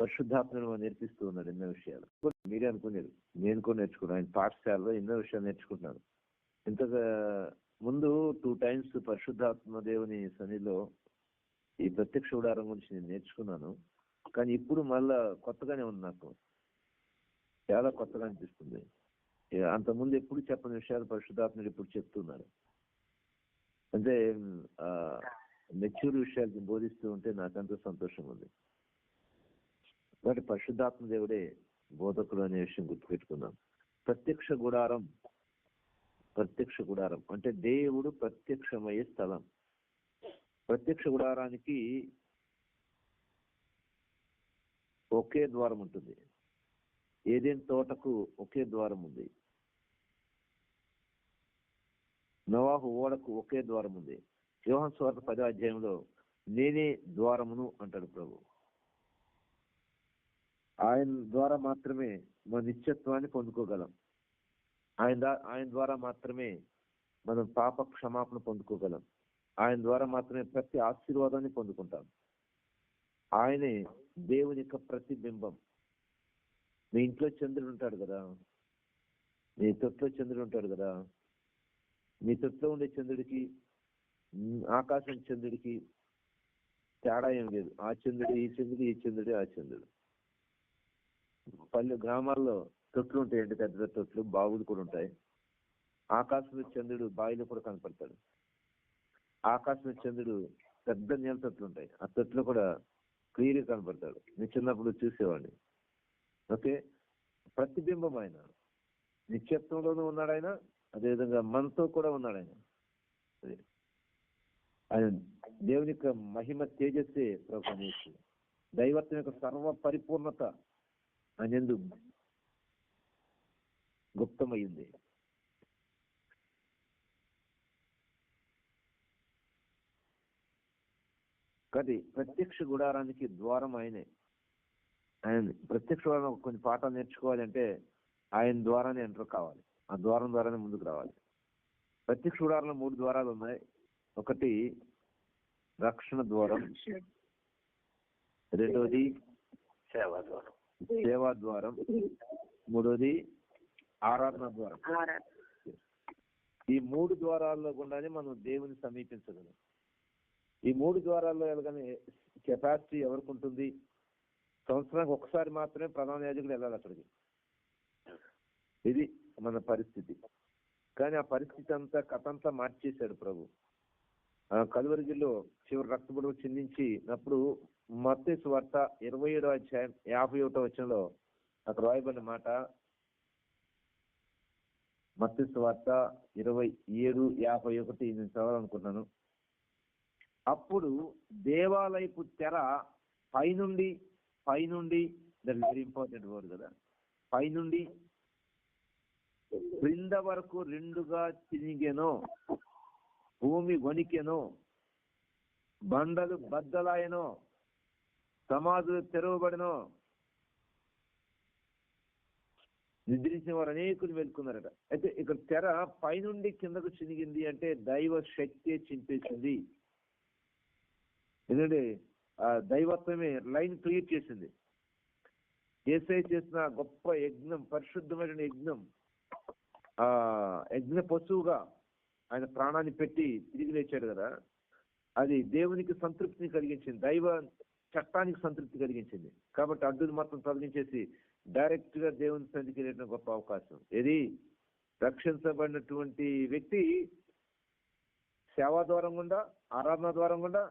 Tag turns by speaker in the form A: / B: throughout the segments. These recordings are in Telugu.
A: పరిశుద్ధాత్మను నేర్పిస్తూ ఉన్నాడు ఎన్నో విషయాలు. మీరే అనుకునేది నేను కూడా నేర్చుకున్నాను ఆయన పాఠశాలలో ఎన్నో విషయాలు నేర్చుకుంటున్నాను. ఇంతగా ముందు టూ టైమ్స్ పరిశుద్ధాత్మ దేవుని సన్నిధిలో ఈ ప్రత్యక్ష ఉడారం గురించి నేను నేర్చుకున్నాను. కానీ ఇప్పుడు మళ్ళా కొత్తగానే ఉంది నాకు. చాలా కొత్తగా అనిపిస్తుంది. అంతకుముందు ఎప్పుడు చెప్పని విషయాలు పరిశుద్ధాత్మడు ఇప్పుడు చెప్తున్నారు. అంటే మెచ్యూర్ విషయాలు బోధిస్తూ ఉంటే నాకంత సంతోషం ఉంది. కాబట్టి పరిశుద్ధాత్మ దేవుడే బోధకుడు అనే విషయం గుర్తుపెట్టుకుందాం. ప్రత్యక్ష గుడారం ప్రత్యక్ష గుడారం అంటే దేవుడు ప్రత్యక్షమయ్యే స్థలం. ప్రత్యక్ష గుడారానికి ఒకే ద్వారం ఉంటుంది. ఏదేని తోటకు ఒకే ద్వారం ఉంది. నవాహు ఓడకు ఒకే ద్వారం ఉంది. యోహన్ స్వార్థ పదో అధ్యాయంలో నేనే ద్వారమును అంటాడు ప్రభు. ఆయన ద్వారా మాత్రమే మన నిత్యత్వాన్ని పొందుకోగలం. ఆయన ఆయన ద్వారా మాత్రమే మనం పాప క్షమాపణ పొందుకోగలం. ఆయన ద్వారా మాత్రమే ప్రతి ఆశీర్వాదాన్ని పొందుకుంటాం. ఆయనే దేవుని యొక్క ప్రతిబింబం. మీ ఇంట్లో చంద్రుడు ఉంటాడు కదా? మీ తొట్లో చంద్రుడు ఉంటాడు కదా? మీ తొట్లో ఉండే చంద్రుడికి ఆకాశం చంద్రుడికి తేడా ఏం లేదు. ఆ చంద్రుడు ఈ చంద్రుడు ఈ చంద్రుడు ఆ చంద్రుడు. పల్లె గ్రామాల్లో తొట్లు ఉంటాయండి పెద్ద పెద్ద తొట్లు బావులు కూడా ఉంటాయి. ఆకాశంలో చంద్రుడు బావిలో కూడా కనపడతాడు. ఆకాశంలో చంద్రుడు పెద్ద నీళ్ళ తొట్లు ఉంటాయి. ఆ తొట్లో కూడా క్లియర్గా కనపడతాడు. నేను చిన్నప్పుడు చూసేవాడిని. ఓకే? ప్రతిబింబం ఆయన. నిత్యత్వంలోనూ ఉన్నాడు ఆయన అదేవిధంగా మనతో కూడా ఉన్నాడు ఆయన. ఆయన దేవుని యొక్క మహిమ తేజస్సే ప్రభు దైవత్వం యొక్క సర్వ పరిపూర్ణత ఎందు గుప్తమైంది కానీ ప్రత్యక్ష గుడారానికి ద్వారం ఆయనే. ఆయన ప్రత్యక్ష గుడారం కొన్ని పాఠాలు నేర్చుకోవాలి అంటే ఆయన ద్వారానే ఎంటర్ కావాలి. ఆ ద్వారం ద్వారానే ముందుకు రావాలి. ప్రత్యక్ష గుడారంలో మూడు ద్వారాలు ఉన్నాయి. ఒకటి రక్షణ ద్వారం. రెండోది
B: సేవా ద్వారం.
A: సేవా ద్వారం మూడోది ఆరాధన ద్వారం. ఈ మూడు ద్వారాల్లో గుండానే మనం దేవుని సమీపించగలం. ఈ మూడు ద్వారాల్లో వెళ్ళగానే కెపాసిటీ ఎవరికి ఉంటుంది? సంవత్సరానికి ఒకసారి మాత్రమే ప్రధాన యాజకుడు వెళ్ళాలి అక్కడికి. ఇది మన పరిస్థితి. కానీ ఆ పరిస్థితి అంతా కథ అంతా మార్చేశాడు ప్రభు. ఆ కలువరిగిలో చివరి రక్తబుడు చిందించి అప్పుడు మత్తేసు ఇరవై ఏడో అధ్యాయం యాభై ఒకటో వచ్చంలో అక్కడ రాయబడిన మాట మత్తేసు వార్త ఇరవై ఏడు యాభై ఒకటి నేను చదవాలనుకున్నాను అప్పుడు దేవాలయపు తెర పైనుండి పైనుండి దట్ వెరీ ఇంపార్టెంట్ వర్డ్ కదా పైనుండి క్రింద వరకు రెండుగా తిరిగెనో భూమి వణికెనో బండలు బద్దలాయనో సమాధులు తెరవబడను నిద్రించిన వారు అనేకులు వెళ్తున్నారట అయితే ఇక్కడ తెర పైనుండి కిందకు చినిగింది అంటే దైవ శక్తి చింపేసింది. ఎందుకంటే ఆ దైవత్వమే లైన్ క్లియర్ చేసింది. ఏసై చేసిన గొప్ప యజ్ఞం పరిశుద్ధమైన యజ్ఞం ఆ యజ్ఞ పశువుగా ఆయన ప్రాణాన్ని పెట్టి తిరిగి లేచాడు కదా. అది దేవునికి సంతృప్తిని కలిగించింది. దైవ చట్టానికి సంతృప్తి కలిగించింది. కాబట్టి అడ్డుని మొత్తం తొలగించేసి డైరెక్ట్గా దేవుని సన్నిధికి వెళ్ళిన గొప్ప అవకాశం. ఇది రక్షించబడినటువంటి వ్యక్తి సేవా ద్వారం గుండా ఆరాధన ద్వారం గుండా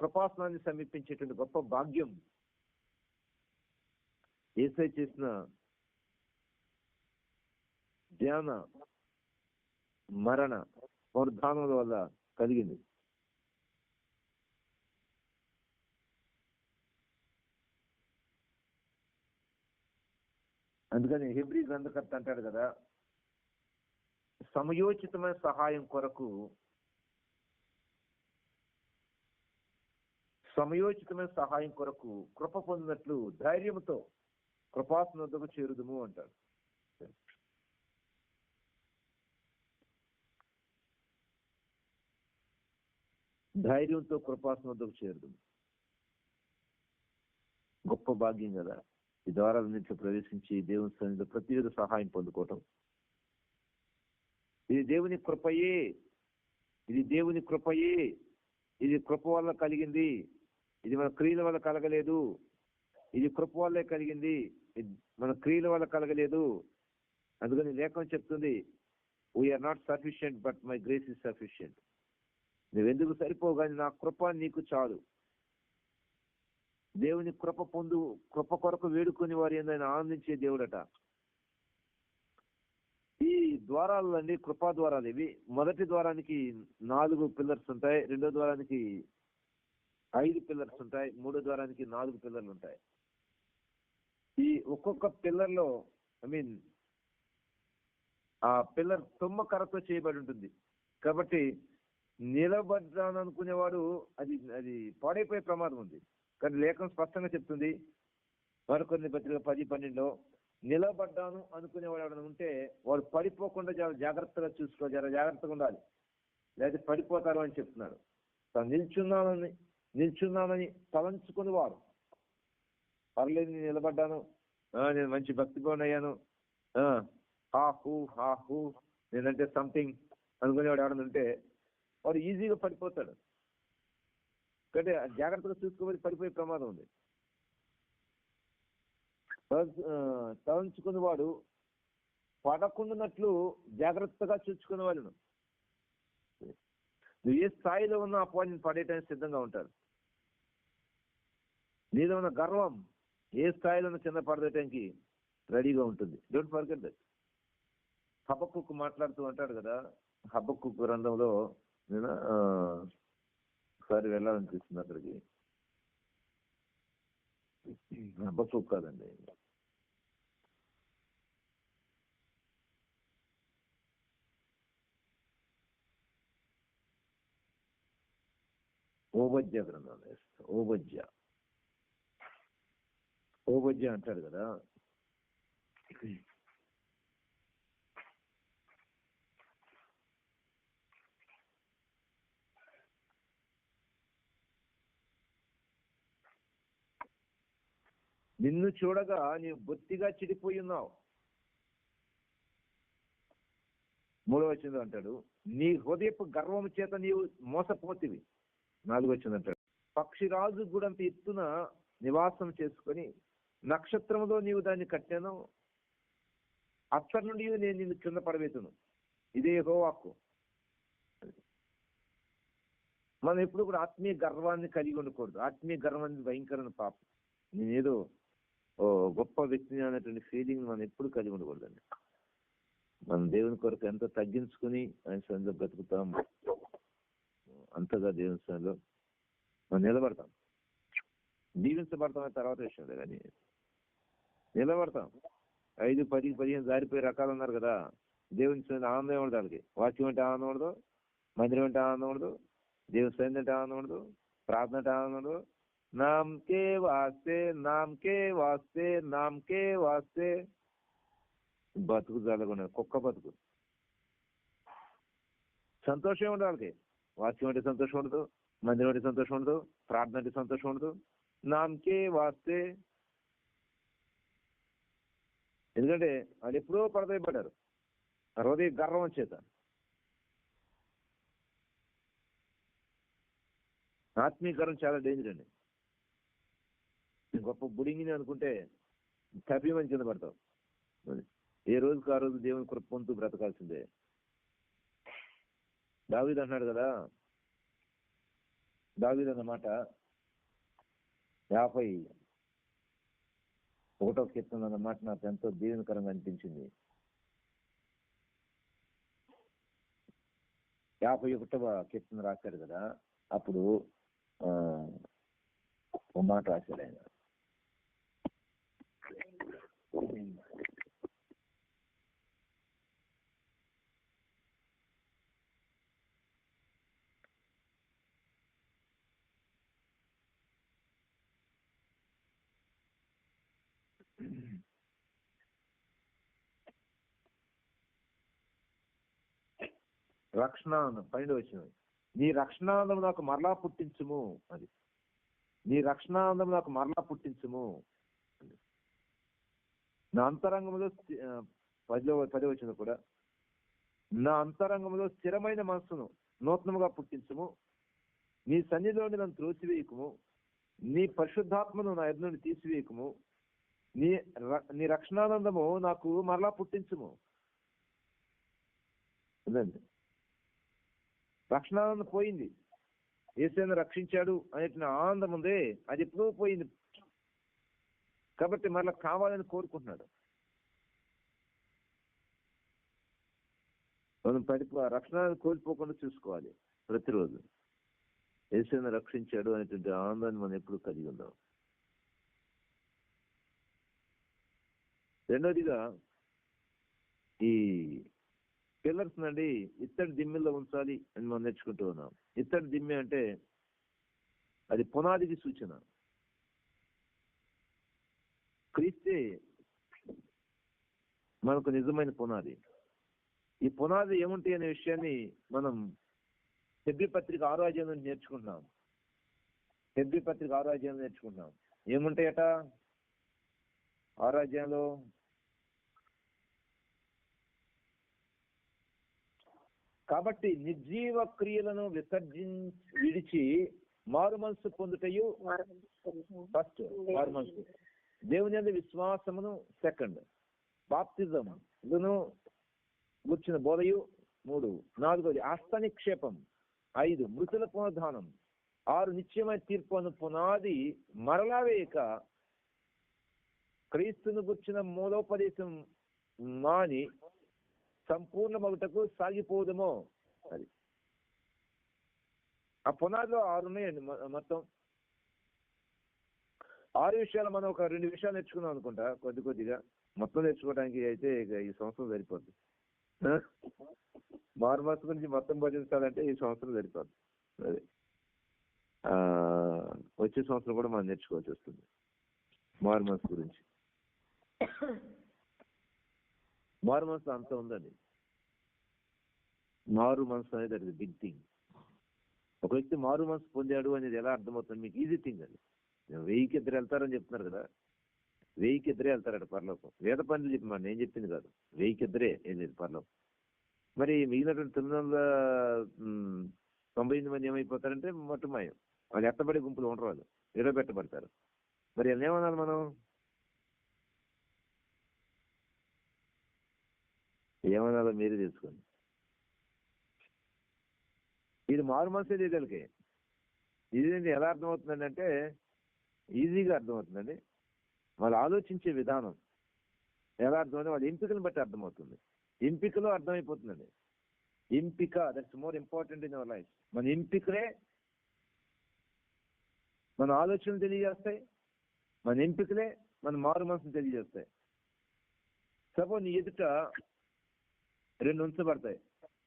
A: కృపాసనాన్ని సమీపించేటువంటి గొప్ప భాగ్యం ఏసై చేసిన ధ్యాన మరణ పునరుద్ధానముల వల్ల కలిగింది. అందుకని హెబ్రి గ్రంథకర్త అంటాడు కదా సమయోచితమైన సహాయం కొరకు సమయోచితమైన సహాయం కొరకు కృప పొందినట్లు ధైర్యంతో కృపాసనకు చేరుదుము అంటాడు. ధైర్యంతో కృపాసనకు చేరుదుము. గొప్ప భాగ్యం కదా. ఈ ద్వారాలన్నింటిలో ప్రవేశించి దేవుని సన్నిధిలో ప్రతివిధ సహాయం పొందుకోవటం. ఇది దేవుని కృపయే. ఇది దేవుని కృపయే. ఇది కృప వల్ల కలిగింది. ఇది మన క్రియల వల్ల కలగలేదు. ఇది కృప వల్లే కలిగింది. ఇది మన క్రియల వల్ల కలగలేదు. అందుకని లేఖనం చెప్తుంది we are not sufficient but my grace is sufficient నువ్వెందుకు సరిపోవు కానీ నా కృప నీకు చాలు. దేవుని కృప పొందు కృప కొరకు వేడుకుని వారి ఏందని ఆనందించే దేవుడట. ఈ ద్వారాలండి కృపా ద్వారాలు ఇవి. మొదటి ద్వారానికి నాలుగు పిల్లర్స్ ఉంటాయి రెండో ద్వారానికి ఐదు పిల్లర్స్ ఉంటాయి మూడో ద్వారానికి నాలుగు పిల్లర్లు ఉంటాయి. ఈ ఒక్కొక్క పిల్లర్లో ఐ మీన్ ఆ పిల్లర్ తుమ్మ కరతో చేయబడి ఉంటుంది. కాబట్టి నిలబడ్డాననుకునేవాడు అది అది పాడైపోయే ప్రమాదం ఉంది. కానీ లేఖనం స్పష్టంగా చెప్తుంది. మరికొన్ని పత్రిక పది పన్నెండులో నిలబడ్డాను అనుకునేవాడు ఎవరైనా ఉంటే వాడు పడిపోకుండా చాలా జాగ్రత్తగా చూసుకో చాలా జాగ్రత్తగా ఉండాలి. లేకపోతే పడిపోతారు అని చెప్తున్నాడు. నిల్చున్నానని నిల్చున్నానని తలంచుకుని వాడు. పర్లేదు నేను నిలబడ్డాను. నేను మంచి భక్తిపూర్ణ అయ్యాను. ఆ, హా హూ హా హూ నేనంటే సంథింగ్ అనుకునేవాడు ఎవడన్నా ఉంటే వాడు ఈజీగా పడిపోతాడు. అంటే జాగ్రత్తగా చూసుకోవాలి పడిపోయే ప్రమాదం ఉంది. తలంచు- వాడు పడకుండానట్లు జాగ్రత్తగా చూసుకునే వాళ్ళను నువ్వు ఏ స్థాయిలో ఉన్నా ఆ పడేయటానికి సిద్ధంగా ఉంటాడు నీలో ఉన్న గర్వం ఏ స్థాయిలో ఉన్న కింద పడేయటానికి రెడీగా ఉంటుంది. Don't forget that. హబక్కుకు మాట్లాడుతూ అంటాడు కదా. హబక్కు గ్రంథంలో నేను ఒకసారి వెళ్ళాలనిపిస్తుంది అక్కడికి. బస్సు కాదండి ఓబజ్య గ్రంథం ఓబజ్య ఓబజ్య అంటాడు కదా? నిన్ను చూడగా నీవు బొత్తిగా చెడిపోయి ఉన్నావు. మూడో వచ్చింది అంటాడు నీ హృదయపు గర్వం చేత నీవు మోసపోతివి. నాలుగు వచ్చింది అంటాడు పక్షిరాజు గుడంత ఎత్తున నివాసం చేసుకొని నక్షత్రములో నీవు దాన్ని కట్టాను అత్తర్ నుండి నేను నిన్ను కింద పడవేతును. ఇదే హోవాకు మనం ఎప్పుడు కూడా ఆత్మీయ గర్వాన్ని కలిగి ఉండకూడదు. ఆత్మీయ గర్వాన్ని భయంకరమైన పాపం. నేనేదో గొప్ప వ్యక్తిని అనేటువంటి ఫీలింగ్ మనం ఎప్పుడు కలిగి ఉండకూడదండి. మనం దేవుని కొరకు ఎంత తగ్గించుకుని ఆయన సన్నిధిలో బ్రతుకుతాం అంతగా దేవుని సన్నిధిలో మనం నిలబడతాం. దీవించబడతాం తర్వాత విషయం కానీ నిలబడతాం. ఐదు పది పదిహేను జారిపోయి రకాలు ఉన్నారు కదా. దేవుని సన్నిధి ఆనందం ఉండదు వాళ్ళకి. వాక్యం అంటే ఆనందం ఉండదు మందిరం అంటే ఆనందం ఉండదు దేవుని సన్నిధి అంటే ఆనందం ఉండదు ప్రార్థన అంటే ఆనందం ఉండదు నామ్ కే వాస్తే నామ్ కే వాస్తే నామ్ కే వాస్తే బతుకు జరగకుండా కుక్క బతుకు సంతోషం ఉండదు వాళ్ళకి వాక్యం అంటే సంతోషం ఉండదు మందిరం అంటే సంతోషం ఉండదు ప్రార్థన అంటే సంతోషం ఉండదు నామకే వాస్తే ఎందుకంటే వాళ్ళు ఎప్పుడో పడతాయిపడ్డారు హృదయ గర్వం చేత ఆత్మీయ చాలా డేంజర్ అండి గొప్ప బుడింగిని అనుకుంటే తప్పిమని కింద పడతావు. ఏ రోజుకు ఆ రోజు దేవుని కృప పొందుతూ బ్రతకాల్సిందే? దావీద్ అన్నాడు కదా దావీద్ అన్నమాట యాభై ఒకటో కీర్తన అన్నమాట నాకు ఎంతో దీవెనకరంగా అనిపించింది. యాభై ఒకటవ కీర్తన రాశాడు కదా అప్పుడు ఒక మాట రాశాడు ఆయన. రక్షణానందం పన్నెండు వచ్చిన నీ రక్షణానందం నాకు మరలా పుట్టించుము అది. నీ రక్షణానందం నాకు మరలా పుట్టించుము. నా అంతరంగంలో పదిలో పది వచ్చిన కూడా. నా అంతరంగంలో స్థిరమైన మనస్సును నూతనముగా పుట్టించుము. నీ సన్నిధిలోని నన్ను త్రోసివేయకుము. నీ పరిశుద్ధాత్మను నా ఎదురు నుండి నీ ర- నీ రక్షణానందము నాకు మరలా పుట్టించుము. అదండి రక్షణానందం పోయింది. ఏసైనా రక్షించాడు అనే ఆనందం ఉందే. అది ఎప్పుడూ పోయింది. కాబట్టి మరలా కావాలని కోరుకుంటున్నాడు. మనం పడి రక్షణ కోల్పోకుండా చూసుకోవాలి ప్రతిరోజు. ఏసైనా రక్షించాడు అనేటువంటి ఆనందాన్ని మనం ఎప్పుడు కలిగి ఉన్నాం రెండోదిగా ఈ పిల్లర్స్ నుండి ఇత్తడి దిమ్మెలో ఉంచాలి అని మనం నేర్చుకుంటూ ఉన్నాం. ఇత్తడి దిమ్మె అంటే అది పునాదికి సూచన. క్రీస్తే మనకు నిజమైన పునాది. ఈ పునాది ఏముంటాయి అనే విషయాన్ని మనం పత్రిక ఆరో అధ్యాయం నుంచి నేర్చుకుంటున్నాం. పత్రిక ఆరో అధ్యాయం నేర్చుకుంటున్నాం. ఏముంటాయట? ఆరో అధ్యాయంలో కాబట్టి నిర్జీవ క్రియలను విసర్జించి విడిచి మారు మనసు పొందుటయు ఫస్ట్ మారు మనసు దేవుని అందు విశ్వాసమును సెకండ్ బాప్తిజం ఇదును గుర్చిన బోధయు మూడు. నాలుగోది హస్తనిక్షేపం ఐదు మృతుల పునర్ధానం ఆరు నిత్యమైన తీర్పు అను పునాది మరలా వేయక క్రీస్తును గుర్చిన మూలోపదేశం మాని సంపూర్ణ మగుటకు సాగిపోదమో. అది. ఆ పునాదిలో ఆరు ఉన్నాయండి మొత్తం. ఆరు విషయాలు మనం ఒక రెండు విషయాలు నేర్చుకున్నాం అనుకుంటా కొద్ది కొద్దిగా. మొత్తం నేర్చుకోవడానికి అయితే ఇక ఈ సంవత్సరం సరిపోద్ది. మారు మాసం గురించి మొత్తం భజించాలంటే ఈ సంవత్సరం సరిపోద్ది. అదే. ఆ, వచ్చే సంవత్సరం కూడా మనం నేర్చుకోవాల్సి వస్తుంది. మారు మాసం గురించి. మారు మనసు అంత ఉందండి. మారు మనసు అనేది అది బిగ్ థింగ్ ఒక వ్యక్తి మారు మనసు పొందాడు అనేది ఎలా అర్థమవుతుంది? మీకు ఈజీ థింగ్ అది. వెయ్యికి ఇద్దరు వెళ్తారని చెప్తున్నారు కదా. వెయ్యికి ఇద్దరే వెళ్తారట పరలోకం. వేద పనులు చెప్పి నేను చెప్పింది కాదు. వెయ్యికి ఇద్దరే వెళ్ళేది పరలోకం. మరి మిగిలినటువంటి తొమ్మిది వందల తొంభై ఎనిమిది మంది ఏమైపోతారంటే మొట్టమాయం వాళ్ళు ఎత్తబడే గుంపులు ఉండరు వాళ్ళు. విడబెట్టబడతారు మరి వీళ్ళని ఏమనాలి మనం? ఏమనాలో మీరే తెలుసుకోండి. ఇది మారు మనసే వీళ్ళకి. ఇది ఎలా అర్థమవుతుందంటే ఈజీగా అర్థమవుతుందండి. వాళ్ళు ఆలోచించే విధానం ఎలా అర్థమైంది వాళ్ళ ఎంపికను బట్టి అర్థమవుతుంది. ఎంపికలో అర్థమైపోతుందండి. ఎంపిక that's more important in our life మన ఎంపికలే మన ఆలోచనలు తెలియజేస్తాయి. మన ఎంపికలే మన మారు మనసును తెలియజేస్తాయి. సపోజ్ నీ ఎదుట రెండు ఉంచబడతాయి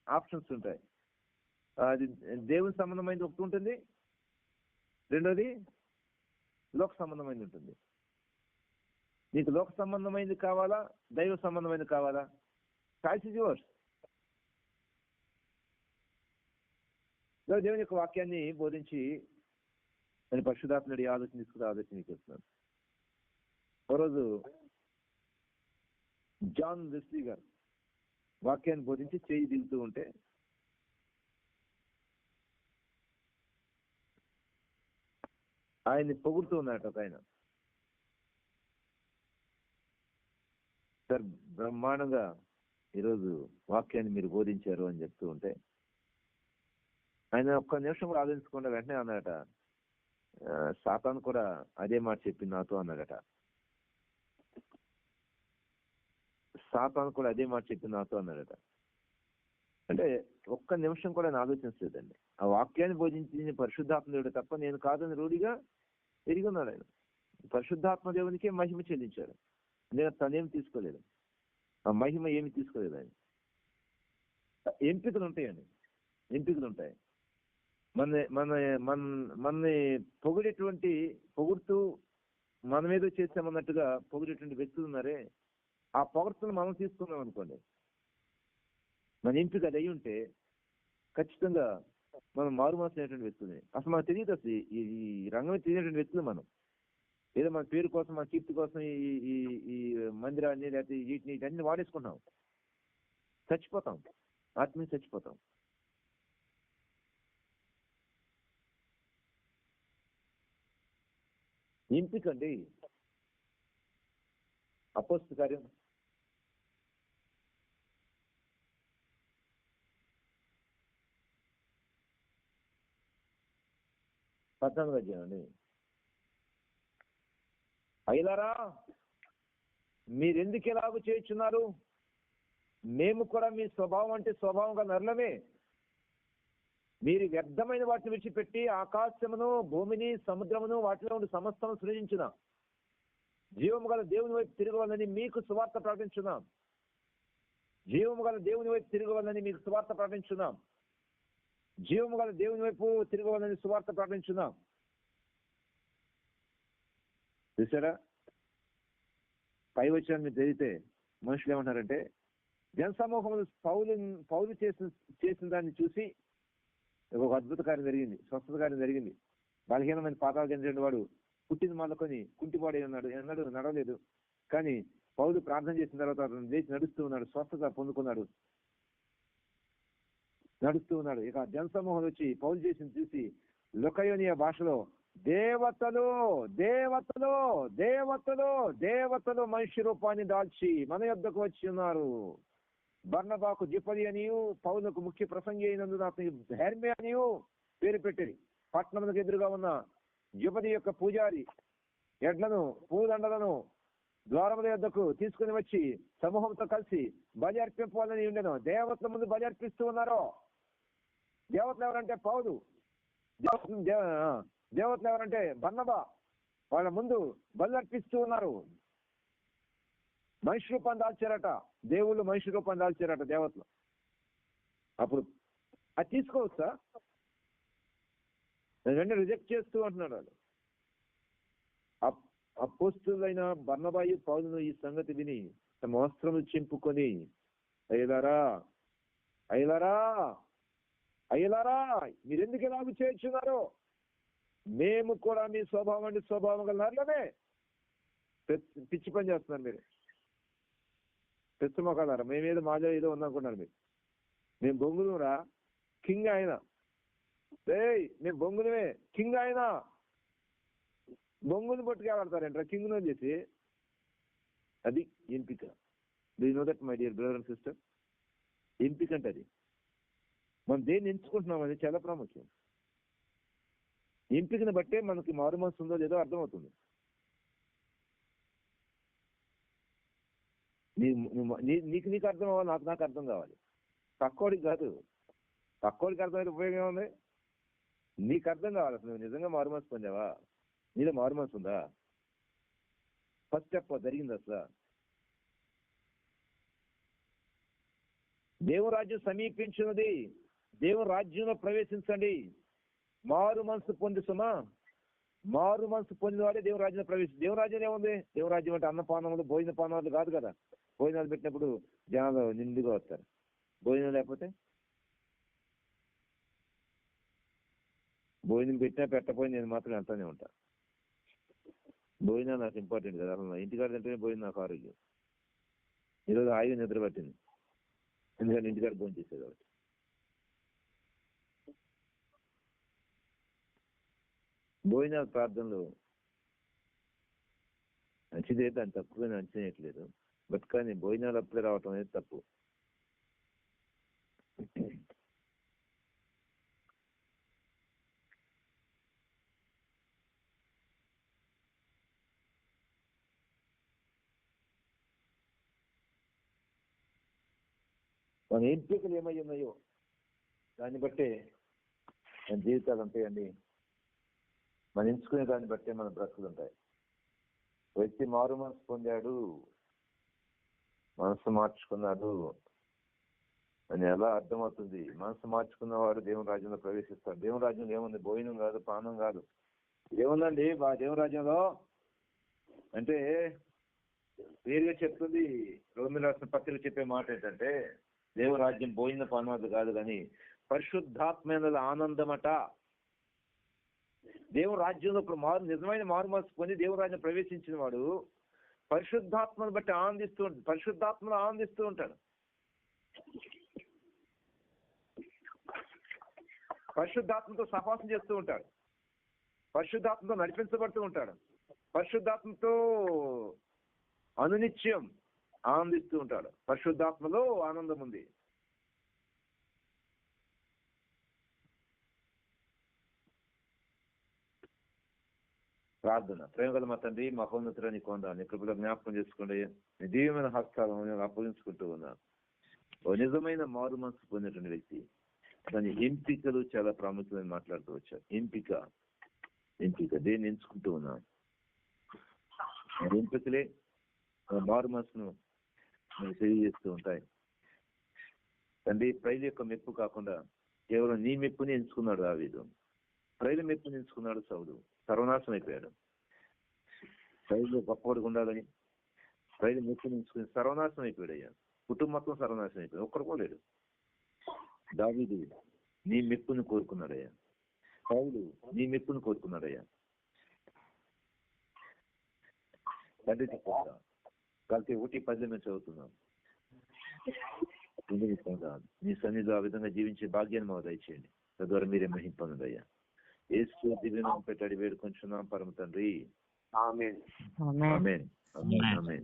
A: ఆప్షన్స్ ఉంటాయి. అది దేవుని సంబంధమైనది ఒకటి ఉంటుంది. రెండోది లోక సంబంధమైనది ఉంటుంది. నీకు లోక సంబంధమైనది కావాలా? దైవ సంబంధమైనది కావాలా? చాయిస్ ఇస్ యువర్స్ దేవుని యొక్క వాక్యాన్ని బోధించి నేను పరిశుధాత్మడి ఆలోచన తీసుకుని ఆలోచన చేస్తున్నాను ఒకరోజు రోజు జాన్ వెస్లీ గారు వాక్యాన్ని బోధించి చేయి దిగుతూ ఉంటే ఆయన్ని పొగుడుతూ ఉన్నాడు ఒక ఆయన. సార్ బ్రహ్మాండంగా ఈరోజు వాక్యాన్ని మీరు బోధించారు అని చెప్తూ ఉంటే ఆయన ఒక్క నిమిషం కూడా ఆలోచించకుండా వెంటనే అన్నాడట శాతాన్ని కూడా అదే మాట చెప్పి నాతో అన్నాడట. శాతాన్ని కూడా అదే మాట చెప్పి నాతో అన్నాడట. అంటే ఒక్క నిమిషం కూడా నేను ఆలోచించలేదండి. ఆ వాక్యాన్ని బోధించింది పరిశుద్ధాత్మ దేవుడు తప్ప నేను కాదని రూఢిగా ఎరిగి ఉన్నాడు ఆయన. పరిశుద్ధాత్మ దేవునికే మహిమ చెల్లించాడు. నేను తనేం తీసుకోలేదు. ఆ మహిమ ఏమి తీసుకోలేదు ఆయన. ఎంపికలు ఉంటాయండి. ఎంపికలు ఉంటాయి. మన మన మన మనని పొగిడేటువంటి పొగుడుతూ మన మీద చేసామన్నట్టుగా పొగిడేటువంటి వ్యక్తులు ఉన్నారే ఆ పొగడ్తను మనం తీసుకున్నాం అనుకోండి మన ఎంపిక అది అయి ఉంటే ఖచ్చితంగా మనం మారుమోసినటువంటి వ్యక్తులు అసలు మనకు తెలియదు అసలు ఈ- ఈ రంగం తెలియనటువంటి వ్యక్తులు మనం. ఏదో మన పేరు కోసం మన కీర్తి కోసం ఈ ఈ ఈ మందిరాన్ని లేకపోతే వీటిని వీటన్ని వాడేసుకున్నాం చచ్చిపోతాం. ఆత్మీయ చచ్చిపోతాం. ఎంపిక అండి అపోస్తల కార్యం పద్నాలుగు అధ్యాయం అండి. అయ్యలారా మీరెందుకు ఇలాగ చేయుచున్నారు? మేము కూడా మీ స్వభావం అంటే స్వభావంగా నరలమే. మీరు వ్యర్థమైన వాటిని విడిచిపెట్టి ఆకాశమును భూమిని సముద్రమును వాటిలో ఉండి సమస్తను సృజించిన. జీవము గల దేవుని వైపు తిరగవాలని మీకు సువార్త ప్రకటించున్నాం. జీవము గల దేవుని వైపు తిరగవాలని మీకు సువార్త ప్రకటించున్నాం. జీవము గల దేవుని వైపు తిరగవాలని సువార్త ప్రకటించున్నాం చూసారా పై వచ్చిన జరిగితే మనుషులు ఏమంటారంటే జనసమూహంలో పౌలు పౌలు చేసిన చేసిన దాన్ని చూసి ఒక అద్భుత కార్యం జరిగింది స్వస్థత కార్యం జరిగింది. బలహీనమైన పాతాలు చెందిన వాడు పుట్టిన మాలకొని కుంటిపాడై ఉన్నాడు ఎన్నడూ నడవలేదు. కానీ పౌలు ప్రార్థన చేసిన తర్వాత అతను లేచి నడుస్తూ ఉన్నాడు స్వస్థత పొందుకున్నాడు. నడుస్తూ ఉన్నాడు ఇక జనసమూహం వచ్చి పౌలు చేసిన చూసి లుకయోనియ భాషలో దేవతలు దేవతలు దేవతలు దేవతలు మనిషి రూపాన్ని దాల్చి మన యొద్దకు వచ్చి ఉన్నారు. బర్ణబాకు జిపది అనియు పౌలకు ముఖ్య ప్రసంగి అయినందున అతని హెర్మే అనియు పేరు పెట్టి పట్టణములకు ఎదురుగా ఉన్న యువతి యొక్క పూజారి ఎడ్లను పూదండలను ద్వారముల యొద్దకు తీసుకుని వచ్చి సమూహంతో కలిసి బలి అర్పింపాలని ఉండను. దేవతల ముందు బలి అర్పిస్తూ ఉన్నారు దేవతలు ఎవరంటే పౌలు. దేవతలు దేవతలు ఎవరంటే బన్నబా వాళ్ళ ముందు బలి ఉన్నారు. మనిషి రూపం దాల్చారట దేవుళ్ళు మనిషి రూపం దాల్చారట దేవతలు. అప్పుడు అది తీసుకోవచ్చా వెంటనే రిజెక్ట్ చేస్తూ అంటున్నాడు వాళ్ళు. అప్- అపోస్తులైన బర్ణబాయి పౌలును ఈ సంగతి విని తమ వస్త్రములు చింపుకొని అయ్యలారా అయ్యలారా అయ్యలారా మీరెందుకు ఎలాగ చేయించున్నారు మేము కూడా మీ స్వభావం అంటే స్వభావం గల నరులమే. పిచ్చి- పిచ్చి పని చేస్తున్నారు మీరు. పెద్ద మొక్కలారా మేమేదో మాజా ఏదో ఉందనుకున్నారు మీరు. మేము బొంగులురా? కింగ్ ఆయన. ఏయ్ మేము బొంగులమే. కింగ్ ఆయన. బొంగులు పట్టుకెళ్తారంటారా కింగ్ అని చేసి అది ఎంపిక. Do know that my dear brother and sister ఎంపిక అంటే అది. మనం దేన్ని ఎంచుకుంటున్నాం అనేది చాలా ప్రాముఖ్యం. ఎంపికను బట్టే మనకి మారు మనసు ఉందో లేదో అర్థమవుతుంది. నీకు నీకు అర్థం అవ్వాలి నాకు నాకు అర్థం కావాలి. తక్కువడికి కాదు. తక్కువడికి అర్థమైతే ఉపయోగం ఏముంది? నీకు అర్థం కావాలి. అసలు నువ్వు నిజంగా మారు మనసు పొందావా? నీలో మారు మనసు ఉందా? ఫస్ట్ స్టెప్ జరిగింది అసలు? దేవరాజు సమీపించినది దేవుని రాజ్యంలో ప్రవేశించండి. మారు మనసు పొంది సుమా మారు మనసు పొందినవాడే దేవుని రాజ్యంలో ప్రవేశం దేవుని రాజ్యం ఏముంది? దేవుని రాజ్యం అంటే అన్నపానములు భోజన పానములు కాదు కదా. భోజనాలు పెట్టినప్పుడు జనాలు నిండుగా వస్తారు. భోజనం లేకపోతే? భోజనం పెట్టినా పెట్టకపోయినా నేను మాత్రం వెళ్తానే ఉంటా. భోజనం నాకు ఇంపార్టెంట్ కదా. అసలు ఇంటికాడ తింటేనే భోజనం నాకు ఆరోగ్యం. ఈరోజు ఆయుధ నిద్ర పట్టింది ఎందుకంటే ఇంటికాడ భోజనం చేసేది కాబట్టి. భోజనాలు ప్రార్థనలు మంచిదే దాన్ని తక్కువ అంచనేయట్లేదు బట్ కానీ భోజనాలు అప్పుడే రావటం అనేది తప్పు. మన ఎంపికలు ఏమై ఉన్నాయో దాన్ని బట్టే మన జీవితాలు ఉంటాయండి మనం ఎంచుకునే దాన్ని బట్టే మన బ్రతుకులు ఉంటాయి. వ్యక్తి మారు మనసు పొందాడు మనసు మార్చుకున్నాడు అని ఎలా అర్థమవుతుంది? మనసు మార్చుకున్నవాడు దేవుని రాజ్యంలో ప్రవేశిస్తాడు. దేవుని రాజ్యంలో ఏముంది? భోజనం కాదు పానం కాదు. ఏముందండి? మా దేవుని రాజ్యంలో అంటే వేరుగా చెప్తుంది రోమిల రాసిన పత్రిక చెప్పే మాట ఏంటంటే దేవరాజ్యం రాజ్యం భోజన పానాలు కాదు కానీ పరిశుద్ధాత్మైన ఆనందమట. దేవుని రాజ్యంలో ఇప్పుడు మారు నిజమైన మారు మనసు పొంది దేవుని రాజ్యం ప్రవేశించిన వాడు పరిశుద్ధాత్మను బట్టి ఆనందిస్తూ ఉంటాడు. పరిశుద్ధాత్మను ఆనందిస్తూ ఉంటాడు. పరిశుద్ధాత్మతో సహవాసం చేస్తూ ఉంటాడు. పరిశుద్ధాత్మతో నడిపించబడుతూ ఉంటాడు. పరిశుద్ధాత్మతో అనునిత్యం ఆనందిస్తూ ఉంటాడు. పరిశుద్ధాత్మలో ఆనందం ఉంది. ప్రార్థన ప్రేమగల మా తండ్రి మహోన్నతులని కొందాన్ని కృపలో జ్ఞాపకం చేసుకోండి దివ్యమైన హస్తాలను నేను అప్పగించుకుంటూ ఉన్నాను ఓ నిజమైన మారు మనసు పొందినటువంటి వ్యక్తి దాని ఎంపికలు చాలా ప్రాముఖ్యమైన మాట్లాడుతూ వచ్చారు ఎంపిక ఎంపిక దేన్ని ఎంచుకుంటూ ఉన్నాను ఎంపికలే మారు మనసును తెలియజేస్తూ ఉంటాయి తండ్రి ప్రజల యొక్క మెప్పు కాకుండా కేవలం నీ మెప్పుని ఎంచుకున్నాడు దావీదు ప్రజల మెప్పుని ఎంచుకున్నాడు సౌడు సర్వనాశం అయిపోయాడు ప్రైజ్లో గొప్పవాడికి ఉండాలని ప్రైజ్ మెప్పుని సర్వనాశం సర్వనాశనం అయిపోయాడు అయ్యా కుటుంబం మొత్తం సర్వనాశనం అయిపోయాడు ఒక్కడు కూడా లేడు దావీదు నీ మెప్పుని కోరుకున్నాడయ్యా పౌలు నీ మెప్పుని కోరుకున్నాడయ్యా తండ్రి కలిసి ఒకటి పది మేము చదువుతున్నాం నీ సన్నిధిలో ఆ విధంగా జీవించే భాగ్యాన్ని మాకు దయచేయండి తద్వారా మీరే మహింపనుదయ్యా ఏసు దివ్యనామం పెట్టాడి వేడుకొంచున్నాం పరమ తండ్రి. ఆమేన్. ఆమేన్. ఆమేన్.